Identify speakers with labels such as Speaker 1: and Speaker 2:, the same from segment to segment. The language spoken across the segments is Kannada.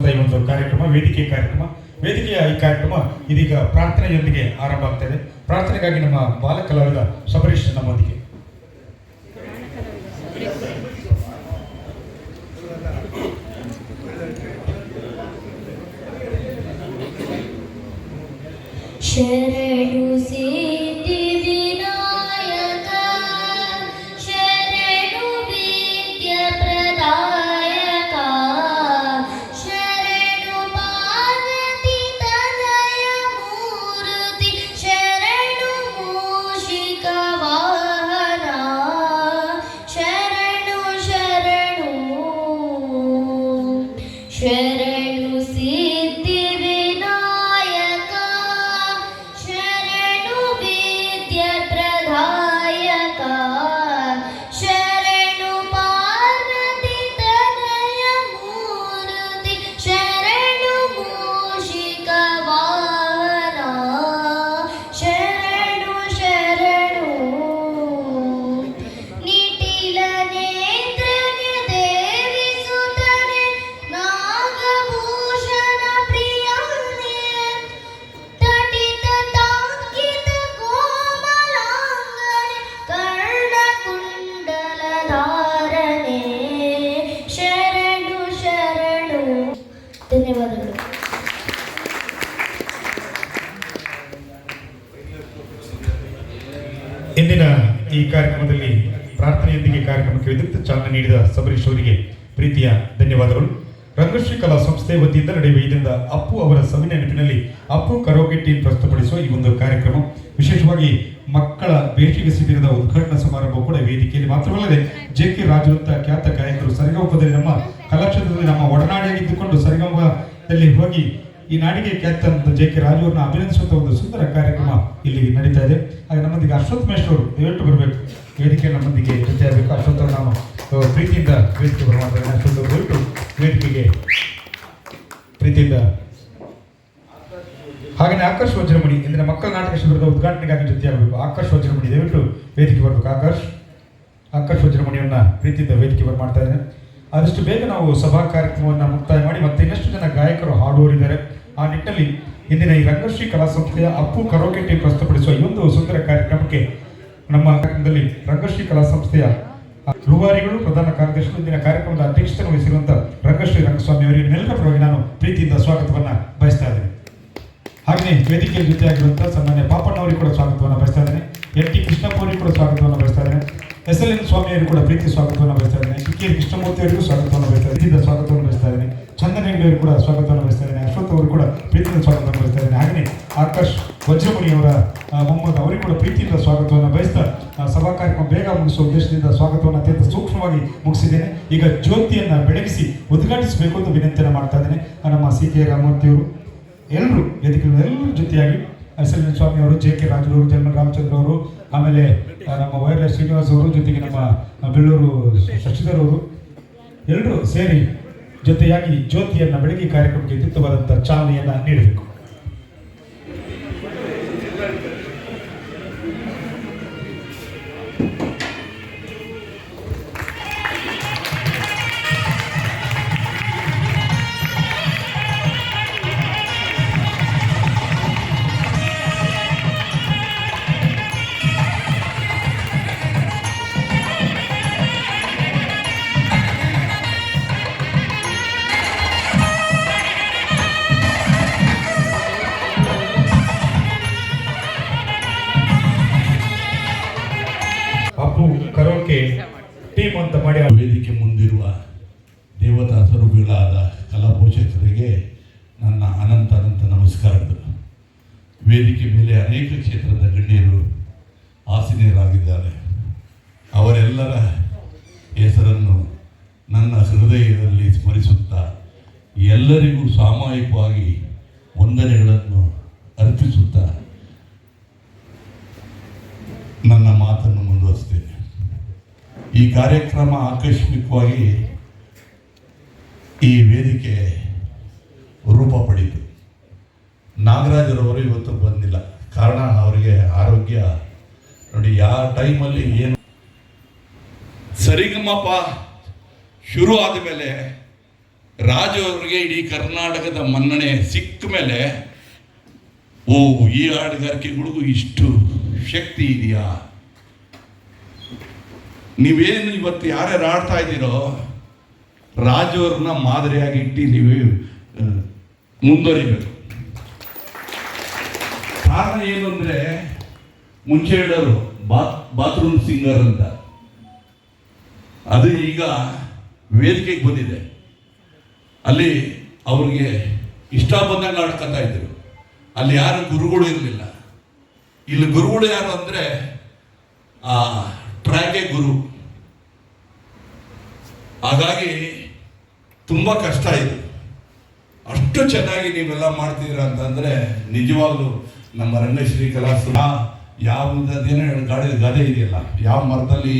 Speaker 1: ಒಂದು ಕಾರ್ಯಕ್ರಮ, ವೇದಿಕೆ ಕಾರ್ಯಕ್ರಮ, ವೇದಿಕೆಯ ಈ ಕಾರ್ಯಕ್ರಮ ಇದೀಗ ಪ್ರಾರ್ಥನೆಯೊಂದಿಗೆ ಆರಂಭ ಆಗ್ತದೆ ಪ್ರಾರ್ಥನೆಗಾಗಿ ನಮ್ಮ ಬಾಲ ಕಲಾವಿದ ಶಬರೀಶ್ ನಮ್ಮೊಂದಿಗೆ.
Speaker 2: ಶರಣು ಸಿದ್ಧಿ
Speaker 1: ಕಾರ್ಯಕ್ರಮದಲ್ಲಿ ಪ್ರಾರ್ಥನೆಯೊಂದಿಗೆ ಕಾರ್ಯಕ್ರಮಕ್ಕೆ ವಿದ್ಯುಕ್ತ ಚಾಲನೆ ನೀಡಿದ ಸಬರೀಶ್ ಅವರಿಗೆ ಪ್ರೀತಿಯ ಧನ್ಯವಾದಗಳು. ರಂಗಶ್ರೀ ಕಲಾ ಸಂಸ್ಥೆ ವತಿಯಿಂದ ನಡೆಯುವ ಇದರಿಂದ ಅಪ್ಪು ಅವರ ಸವಿ ನೆನಪಿನಲ್ಲಿ ಅಪ್ಪು ಕರೋಕೆ ಟೀಮ್ ಪ್ರಸ್ತುತಪಡಿಸುವ ಈ ಒಂದು ಕಾರ್ಯಕ್ರಮ. ವಿಶೇಷವಾಗಿ ಮಕ್ಕಳ ಬೇಸಿಗೆ ಶಿಬಿರದ ಉದ್ಘಾಟನಾ ಸಮಾರಂಭ ಕೂಡ ವೇದಿಕೆಯಲ್ಲಿ ಮಾತ್ರವಲ್ಲದೆ ಜೆ ಕೆ ರಾಜವೃತ್ತ ಖ್ಯಾತ ಗಾಯಕರು ಸರಿಗಮಪದಲ್ಲಿ ನಮ್ಮ ಕಲಾಕ್ಷೇತ್ರದಲ್ಲಿ ನಮ್ಮ ಒಡನಾಡಿಯಾಗಿದ್ದುಕೊಂಡು ಸರಿಗಮದಲ್ಲಿ ಹೋಗಿ ಈ ನಾಡಿಗೆ ಖ್ಯಾತ ಜೆ ಕೆ ರಾಜು ಅವ್ರನ್ನ ಅಭಿನಂದಿಸುವಂತ ಒಂದು ಸುಂದರ ಕಾರ್ಯಕ್ರಮ ಇಲ್ಲಿ ನಡೀತಾ ಇದೆ. ಹಾಗೆ ನಮ್ಮೊಂದಿಗೆ ಅಶ್ವಥ್ ಮೇಶ್ವರ್ ದಯವಿಟ್ಟು ಬರಬೇಕು. ವೇದಿಕೆ ನಮ್ಮೊಂದಿಗೆ ಜೊತೆಯಾಗಬೇಕು ಅಶ್ವಥ್ ಆ, ಪ್ರೀತಿಯಿಂದ ವೇದಿಕೆ ಬರುವಂತಾರೆ ಅಶ್ವಥ್ ದಯವಿಟ್ಟು ವೇದಿಕೆಗೆ ಪ್ರೀತಿಯಿಂದ ಹಾಗೆಯೇ ಆಕರ್ಷ್ ವಜ್ರಮಣಿ ಇಂದಿನ ಮಕ್ಕಳ ನಾಟಕ ಶಿಬಿರದ ಉದ್ಘಾಟನೆಗಾಗಿ ಜೊತೆಯಾಗಬೇಕು ಆಕರ್ಷ್ ವಜ್ರಮಣಿ ದಯವಿಟ್ಟು ವೇದಿಕೆ ಬರಬೇಕು. ಆಕರ್ಷ್ ಆಕರ್ಷ್ ವಜ್ರಮಣಿಯನ್ನ ಪ್ರೀತಿಯಿಂದ ವೇದಿಕೆ ಬರ ಮಾಡ್ತಾ ಇದ್ದೇನೆ. ಆದಷ್ಟು ಬೇಗ ನಾವು ಸಭಾ ಕಾರ್ಯಕ್ರಮವನ್ನು ಮುಕ್ತಾಯ ಮಾಡಿ ಮತ್ತೆ ಇನ್ನಷ್ಟು ಜನ ಗಾಯಕರು ಹಾಡುವರಿದ್ದಾರೆ ಆ ನಿಟ್ಟಿನಲ್ಲಿ ಇಂದಿನ ಈ ರಂಗಶ್ರೀ ಕಲಾ ಸಂಸ್ಥೆಯ ಅಪ್ಪು ಕರೋಕೆ ಟೀಮ್ ಪ್ರಸ್ತುತಪಡಿಸುವ ಈ ಒಂದು ಸುಂದರ ಕಾರ್ಯಕ್ರಮಕ್ಕೆ ನಮ್ಮ ಕಾರ್ಯಕ್ರಮದಲ್ಲಿ ರಂಗಶ್ರೀ ಕಲಾ ಸಂಸ್ಥೆಯ ರೂವಾರಿಗಳು, ಪ್ರಧಾನ ಕಾರ್ಯದರ್ಶಿಗಳು ಇಂದಿನ ಕಾರ್ಯಕ್ರಮದ ಅಧ್ಯಕ್ಷತೆ ವಹಿಸಿರುವಂತಹ ರಂಗಶ್ರೀ ರಂಗಸ್ವಾಮಿ ಅವರಿಗೆ ಎಲ್ಲರ ಪರವಾಗಿ ನಾನು ಪ್ರೀತಿಯಿಂದ ಸ್ವಾಗತವನ್ನು ಬಯಸ್ತಾ ಇದ್ದೇನೆ. ಹಾಗೆಯೇ ವೇದಿಕೆಯ ಜೊತೆಯಾಗಿರುವಂತಹ ಸನ್ಮಾನ್ಯ ಪಾಪಣ್ಣವರಿಗೆ ಕೂಡ ಸ್ವಾಗತವನ್ನು ಬಯಸ್ತಾ ಇದ್ದೇನೆ. ಎನ್ ಟಿ ಕೃಷ್ಣಪ್ಪ ಅವರಿಗೆ ಕೂಡ ಸ್ವಾಗತವನ್ನು ಬಯಸ್ತಾ ಇದ್ದೇನೆ. ಎಸ್ ಎಲ್ ಎನ್ ಸ್ವಾಮಿ ಅವರಿಗೆ ಕೂಡ ಪ್ರೀತಿ ಸ್ವಾಗತವನ್ನು ಬಯಸ್ತಾ ಇದ್ದೇನೆ ಕೆ ಕೆ ಕೃಷ್ಣಮೂರ್ತಿ ಅವರಿಗೂ ಸ್ವಾಗತವನ್ನು ಬಯಸ್ತಾ ಇದ್ದೀನಿ ಸ್ವಾಗತವನ್ನು ಬಯಸ್ತಾ ಇದ್ದೀನಿ ಚಂದನ ಕೂಡ ಸ್ವಾಗತವನ್ನು ಬಯಸ್ತಾ ಇದ್ದೇನೆ ಅಶ್ವಥ್ ಅವರು ಕೂಡ ಪ್ರೀತಿಯಿಂದ ಸ್ವಾಗತವನ್ನು ಬಯಸ್ತಾ ಇದ್ದೇನೆ ಹಾಗೆಯೇ ಆಕಾಶ್ ವಜ್ರಮುನಿಯವರ ಮೊಹಮ್ಮದ್ ಅವರಿಗೆ ಕೂಡ ಪ್ರೀತಿಯಿಂದ ಸ್ವಾಗತವನ್ನು ಬಯಸ್ತಾ ಸಭಾ ಕಾರ್ಯಕ್ರಮ ಬೇಗ ಮುಗಿಸುವ ಉದ್ದೇಶದಿಂದ ಸ್ವಾಗತವನ್ನು ಅತ್ಯಂತ ಸೂಕ್ಷ್ಮವಾಗಿ ಮುಗಿಸಿದ್ದೇನೆ. ಈಗ ಜ್ಯೋತಿಯನ್ನು ಬೆಳಗಿಸಿ ಉದ್ಘಾಟಿಸಬೇಕು ಅಂತ ವಿನಂತಿಯನ್ನು ಮಾಡ್ತಾ ಇದ್ದೇನೆ. ನಮ್ಮ ಸಿ ಕೆ ರಾಮಮೂರ್ತಿಯವರು ಎಲ್ಲರೂ ವೇದಿಕೆ ಎಲ್ಲರೂ ಜೊತೆಯಾಗಿ ಎಸ್ ಎಲ್ ಸ್ವಾಮಿ ಅವರು, ಜೆ ಕೆ ರಾಜು ಜನ್ಮನ್ ಜನ್ಮ ರಾಮಚಂದ್ರ ಅವರು, ಆಮೇಲೆ ನಮ್ಮ ವೈರ್ಲೆಸ್ ಶ್ರೀನಿವಾಸ್ ಅವರು, ಜೊತೆಗೆ ನಮ್ಮ ಬೆಳ್ಳೂರು ಶಶಿಧರ್ ಅವರು ಎಲ್ಲರೂ ಸೇರಿ ಜೊತೆಯಾಗಿ ಜ್ಯೋತಿಯನ್ನ ಬೆಳಗ್ಗೆ ಕಾರ್ಯಕ್ರಮಕ್ಕೆ ಅತ್ಯುತ್ತಮವಾದಂಥ ಚಾಲನೆಯನ್ನ ನೀಡಬೇಕು.
Speaker 3: ದೇವತಾ ಸ್ವರೂಪಿಗಳಾದ ಕಲಾಪೋಷಕರಿಗೆ ನನ್ನ ಅನಂತ ಅನಂತ ನಮಸ್ಕಾರಗಳು. ವೇದಿಕೆ ಮೇಲೆ ಅನೇಕ ಕ್ಷೇತ್ರದ ಗಣ್ಯರು ಆಸೀನರಾಗಿದ್ದಾರೆ. ಅವರೆಲ್ಲರ ಹೆಸರನ್ನು ನನ್ನ ಹೃದಯದಲ್ಲಿ ಸ್ಮರಿಸುತ್ತಾ ಎಲ್ಲರಿಗೂ ಸಾಮೂಹಿಕವಾಗಿ ವಂದನೆಗಳನ್ನು ಅರ್ಪಿಸುತ್ತಾ ನನ್ನ ಮಾತನ್ನು ಮುಂದುವರಿಸ್ತೇನೆ. ಈ ಕಾರ್ಯಕ್ರಮ ಆಕಸ್ಮಿಕವಾಗಿ ಈ ವೇದಿಕೆ ರೂಪ ಪಡೀತು ನಾಗರಾಜರವರು ಇವತ್ತು ಬಂದಿಲ್ಲ. ಕಾರಣ ಅವರಿಗೆ ಆರೋಗ್ಯ. ನೋಡಿ ಯಾವ ಟೈಮಲ್ಲಿ ಏನು ಸರಿಗಮ್ಮಪ್ಪ ಶುರು ಆದಮೇಲೆ ರಾಜು ಅವರಿಗೆ ಇಡೀ ಕರ್ನಾಟಕದ ಮನ್ನಣೆ ಸಿಕ್ಕ ಮೇಲೆ, ಓ, ಈ ಹಾಡುಗಾರಿಕೆಗಳಿಗೂ ಇಷ್ಟು ಶಕ್ತಿ ಇದೆಯಾ? ನೀವೇನು ಇವತ್ತು ಯಾರ್ಯಾರು ಆಡ್ತಾ ಇದ್ದೀರೋ ರಾಜವ್ರನ್ನ ಮಾದರಿಯಾಗಿ ಇಟ್ಟು ನೀವು ಮುಂದುವರಿಬೇಕು. ಕಾರಣ ಏನು ಅಂದರೆ ಮುಂಚೆ ಹೇಳೋರು ಬಾತ್ ಬಾತ್ರೂಮ್ ಸಿಂಗರ್ ಅಂತ. ಅದು ಈಗ ವೇದಿಕೆಗೆ ಬಂದಿದೆ. ಅಲ್ಲಿ ಅವ್ರಿಗೆ ಇಷ್ಟ ಬಂದಂಗೆ ಆಡ್ಕೊತಾ ಇದ್ರು. ಅಲ್ಲಿ ಯಾರು ಗುರುಗಳು ಇರಲಿಲ್ಲ. ಇಲ್ಲಿ ಗುರುಗಳು ಯಾರು ಅಂದರೆ, ಆ ಟ್ರ್ಯಾಕೆ ಗುರು. ಹಾಗಾಗಿ ತುಂಬ ಕಷ್ಟ ಇದು. ಅಷ್ಟು ಚೆನ್ನಾಗಿ ನೀವೆಲ್ಲ ಮಾಡ್ತೀರ ಅಂತಂದರೆ ನಿಜವಾಗ್ಲೂ ನಮ್ಮ ರಂಗಶ್ರೀ ಕಲಾಸು ಯಾವುದೇನೋ ಗಾಡಿ ಗಾದೆ ಇದೆಯಲ್ಲ? ಯಾವ ಮರದಲ್ಲಿ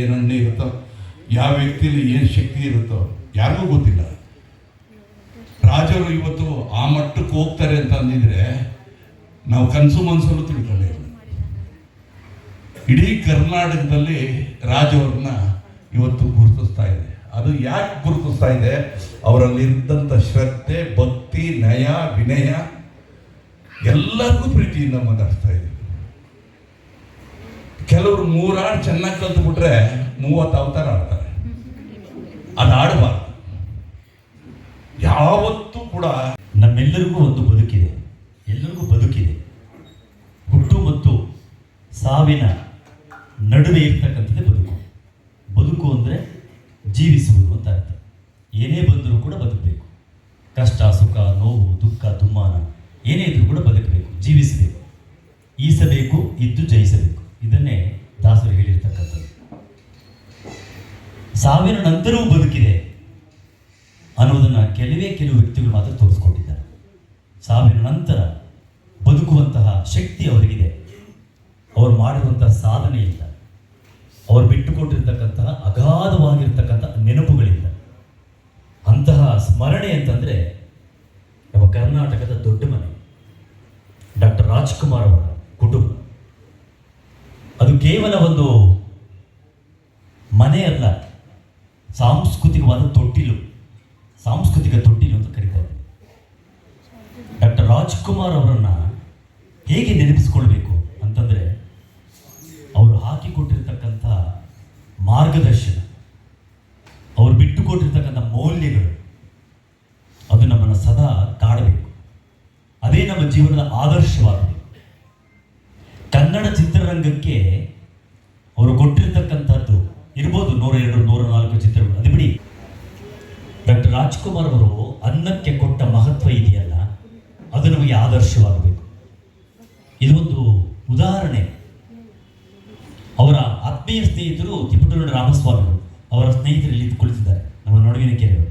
Speaker 3: ಏನು ಹಣ್ಣು ಇರುತ್ತೋ, ಯಾವ ವ್ಯಕ್ತಿಯಲ್ಲಿ ಏನು ಶಕ್ತಿ ಇರುತ್ತೋ ಯಾರಿಗೂ ಗೊತ್ತಿಲ್ಲ. ರಾಜರು ಇವತ್ತು ಆ ಮಟ್ಟಕ್ಕೆ ಹೋಗ್ತಾರೆ ಅಂತ ಅಂದಿದ್ರೆ ನಾವು ಕನಸು ಮನಸ್ಸಲ್ಲೂ ತಿಳ್ಕೊಂಡೇ ಇಡೀ ಕರ್ನಾಟಕದಲ್ಲಿ ರಾಜವ್ರನ್ನ ಇವತ್ತು ಗುರುತಿಸ್ತಾ ಇದೆ. ಅದು ಯಾಕೆ ಗುರುತಿಸ್ತಾ ಇದೆ? ಅವರಲ್ಲಿದ್ದಂಥ ಶ್ರದ್ಧೆ, ಭಕ್ತಿ ನಯ ವಿನಯ ಎಲ್ಲರಿಗೂ ಪ್ರೀತಿಯಿಂದ ಮಾತಾಡ್ತಾ ಇದೆ. ಕೆಲವರು ಮೂರಾಳು ಚೆನ್ನಾಗಿ ಕಲ್ತು ಬಿಟ್ರೆ ಮೂವತ್ತು ಅವತಾರ ಆಡ್ತಾರೆ ಅದು ಆಡಬಾರ್ದು ಯಾವತ್ತೂ ಕೂಡ
Speaker 4: ನಮ್ಮೆಲ್ಲರಿಗೂ ಒಂದು ಬದುಕಿದೆ ಎಲ್ಲರಿಗೂ ಬದುಕಿದೆ ಹುಟ್ಟು ಮತ್ತು ಸಾವಿನ ನಡುವೆ ಇರ್ತಕ್ಕಂಥದ್ದೇ ಬದುಕು ಬದುಕು ಅಂದರೆ ಜೀವಿಸುವುದು ಅಂತ ಅರ್ಥ ಏನೇ ಬಂದರೂ ಕೂಡ ಬದುಕಬೇಕು. ಕಷ್ಟ, ಸುಖ, ನೋವು, ದುಃಖ, ದುಮ್ಮಾನ ಏನೇ ಇದ್ರೂ ಕೂಡ ಬದುಕಬೇಕು, ಜೀವಿಸಬೇಕು. ಈಸಬೇಕು, ಇದ್ದು ಜಯಿಸಬೇಕು. ಇದನ್ನೇ ದಾಸರು ಹೇಳಿರ್ತಕ್ಕಂಥದ್ದು. ಸಾವಿನ ನಂತರವೂ ಬದುಕಿದೆ ಅನ್ನೋದನ್ನು ಕೆಲವೇ ಕೆಲವು ವ್ಯಕ್ತಿಗಳು ಮಾತ್ರ ತೋರಿಸ್ಕೊಟ್ಟಿದ್ದಾರೆ. ಸಾವಿನ ನಂತರ ಬದುಕುವಂತಹ ಶಕ್ತಿ ಅವರಿಗಿದೆ. ಅವರು ಮಾಡಿರುವಂತಹ ಸಾಧನೆಯಿಂದ, ಅವರು ಬಿಟ್ಟುಕೊಟ್ಟಿರ್ತಕ್ಕಂತಹ ಅಗಾಧವಾಗಿರ್ತಕ್ಕಂಥ ನೆನಪುಗಳಿಂದ ಅಂತಹ ಸ್ಮರಣೆ ಅಂತಂದರೆ ನಮ್ಮ ಕರ್ನಾಟಕದ ದೊಡ್ಡ ಮನೆ, ಡಾಕ್ಟರ್ ರಾಜ್ಕುಮಾರ್ ಅವರ ಕುಟುಂಬ. ಅದು ಕೇವಲ ಒಂದು ಮನೆ ಅಲ್ಲ, ಸಾಂಸ್ಕೃತಿಕವಾದ ತೊಟ್ಟಿಲು, ಸಾಂಸ್ಕೃತಿಕ ತೊಟ್ಟಿಲು ಅಂತ ಕರೀತಾರೆ. ಡಾಕ್ಟರ್ ರಾಜ್ಕುಮಾರ್ ಅವರನ್ನ ಹೇಗೆ ನೆನಪಿಸ್ಕೊಳ್ಬೇಕು ಅಂತಂದರೆ, ಅವರು ಹಾಕಿಕೊಟ್ಟಿರ್ತಕ್ಕಂಥ ಮಾರ್ಗದರ್ಶನ ಅವರು ಬಿಟ್ಟುಕೊಟ್ಟಿರ್ತಕ್ಕಂಥ ಮೌಲ್ಯಗಳು ಅದು ನಮ್ಮನ್ನು ಸದಾ ಕಾಡಬೇಕು ಅದೇ ನಮ್ಮ ಜೀವನದ ಆದರ್ಶವಾಗಬೇಕು ಕನ್ನಡ ಚಿತ್ರರಂಗಕ್ಕೆ ಅವರು ಕೊಟ್ಟಿರ್ತಕ್ಕಂಥದ್ದು ಇರ್ಬೋದು ನೂರ ಎರಡು, ನೂರ ನಾಲ್ಕು ಚಿತ್ರಗಳು. ಅದು ಬಿಡಿ. ಡಾಕ್ಟರ್ ರಾಜ್ಕುಮಾರ್ ಅವರು ಅನ್ನಕ್ಕೆ ಕೊಟ್ಟ ಮಹತ್ವ ಇದೆಯಲ್ಲ, ಅದು ನಮಗೆ ಆದರ್ಶವಾಗಬೇಕು. ಇದೊಂದು ಉದಾಹರಣೆ. ಅವರ ಆತ್ಮೀಯ ಸ್ನೇಹಿತರು ತಿಪಟೂರು ರಾಮಸ್ವಾಮಿಗಳು ಅವರ ಸ್ನೇಹಿತರಲ್ಲಿ ಕುಳಿತಿದ್ದಾರೆ. ನಮ್ಮ ನಡುವಿನ ಕೆರೆಯವರು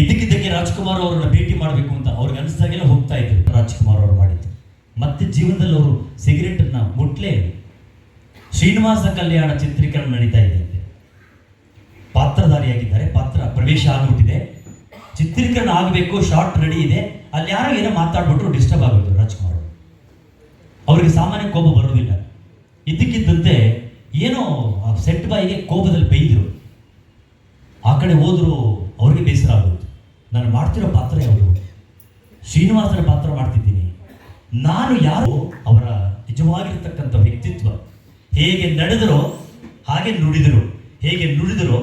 Speaker 4: ಇದ್ದಕ್ಕಿದ್ದಕ್ಕೆ ರಾಜ್ಕುಮಾರ್ ಅವರನ್ನ ಭೇಟಿ ಮಾಡಬೇಕು ಅಂತ ಅವ್ರಿಗೆ ಅನಿಸಿದಾಗೆಲ್ಲ ಹೋಗ್ತಾ ಇದ್ರು ರಾಜ್ಕುಮಾರ್ ಅವರು ಮಾಡಿದ್ದು ಮತ್ತೆ ಜೀವನದಲ್ಲಿ ಅವರು ಸಿಗರೇಟನ್ನ ಮುಟ್ಲೇ ಶ್ರೀನಿವಾಸ ಕಲ್ಯಾಣ ಚಿತ್ರೀಕರಣ ನಡೀತಾ ಇದೆ. ಪಾತ್ರಧಾರಿಯಾಗಿದ್ದಾರೆ, ಪಾತ್ರ ಪ್ರವೇಶ ಆಗಿಬಿಟ್ಟಿದೆ. ಚಿತ್ರೀಕರಣ ಆಗಬೇಕು ಶಾರ್ಟ್ ರೆಡಿ ಇದೆ. ಅಲ್ಲಿ ಯಾರೋ ಏನೋ ಮಾತಾಡ್ಬಿಟ್ರು ಡಿಸ್ಟರ್ಬ್ ಆಗೋದು ರಾಜ್ಕುಮಾರ್ ಅವರಿಗೆ ಸಾಮಾನ್ಯ ಕೋಪ ಬರೋದಿಲ್ಲ. ಇದ್ದಕ್ಕಿದ್ದಂತೆ ಏನೋ ಸೆಟ್ ಬಾಯಿಗೆ ಕೋಪದಲ್ಲಿ ಬೈದರು ಆ ಕಡೆ ಹೋದ್ರು ಅವ್ರಿಗೆ ಬೇಸರ ಆಗೋದು ನಾನು ಮಾಡ್ತಿರೋ ಪಾತ್ರ ಯಾವುದು? ಶ್ರೀನಿವಾಸನ ಪಾತ್ರ ಮಾಡ್ತಿದ್ದೀನಿ. ನಾನು ಯಾರು? ಅವರ ನಿಜವಾಗಿರ್ತಕ್ಕಂಥ ವ್ಯಕ್ತಿತ್ವ ಹೇಗೆ ನಡೆದರೋ ಹಾಗೆ ನುಡಿದರು. ಹೇಗೆ ನುಡಿದರೋ.